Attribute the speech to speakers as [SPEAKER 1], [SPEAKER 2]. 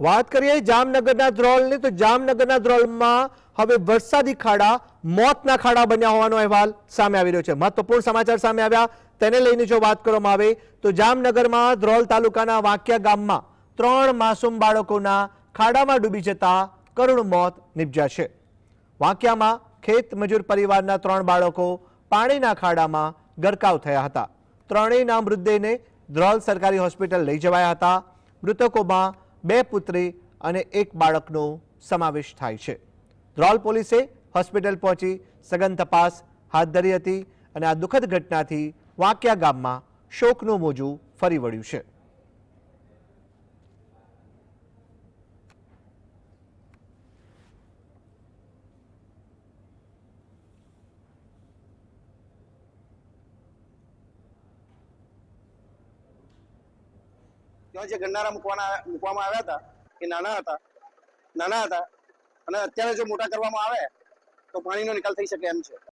[SPEAKER 1] વાત કરીએ જામનગરના ધ્રોલની તો જામનગરના ધ્રોલમાં હવે વરસાદી ખાડા, મોતના ખાડા બન્યા હોવાનો અહેવાલ સામે આવી રહ્યો છે. મહત્વપૂર્ણ સમાચાર સામે આવ્યા. તેને લઈને જો વાત કરવામાં આવે, તો જામનગરમાં ધ્રોલ તાલુકાના વાંકિયા ગામમાં ત્રણ માસૂમ બાળકોના ખાડામાં ડૂબી જતા કરુણ મોત નિપજ્યા છે. વાંક્યામાં ખેત મજૂર પરિવારના ત્રણ બાળકો પાણીના ખાડામાં ગરકાવ થયા હતા. ત્રણેયના મૃતદેહને ધ્રોલ સરકારી હોસ્પિટલ લઈ જવાયા હતા. મૃતકોમાં બે પુત્રી અને એક બાળકનો સમાવેશ થાય છે. ધ્રોલ પોલીસે હોસ્પિટલ પહોંચી સઘન તપાસ હાથ ધરી હતી અને આ દુઃખદ ઘટનાથી વાંક્યા ગામમાં શોકનું મોજું ફરી વળ્યું છે.
[SPEAKER 2] ત્યાં જે ગન્નારા મૂકવાના, મૂકવામાં આવ્યા હતા, એ નાના હતા નાના હતા. અને અત્યારે જો મોટા કરવામાં આવે, તો પાણીનો નિકાલ થઈ શકે એમ છે.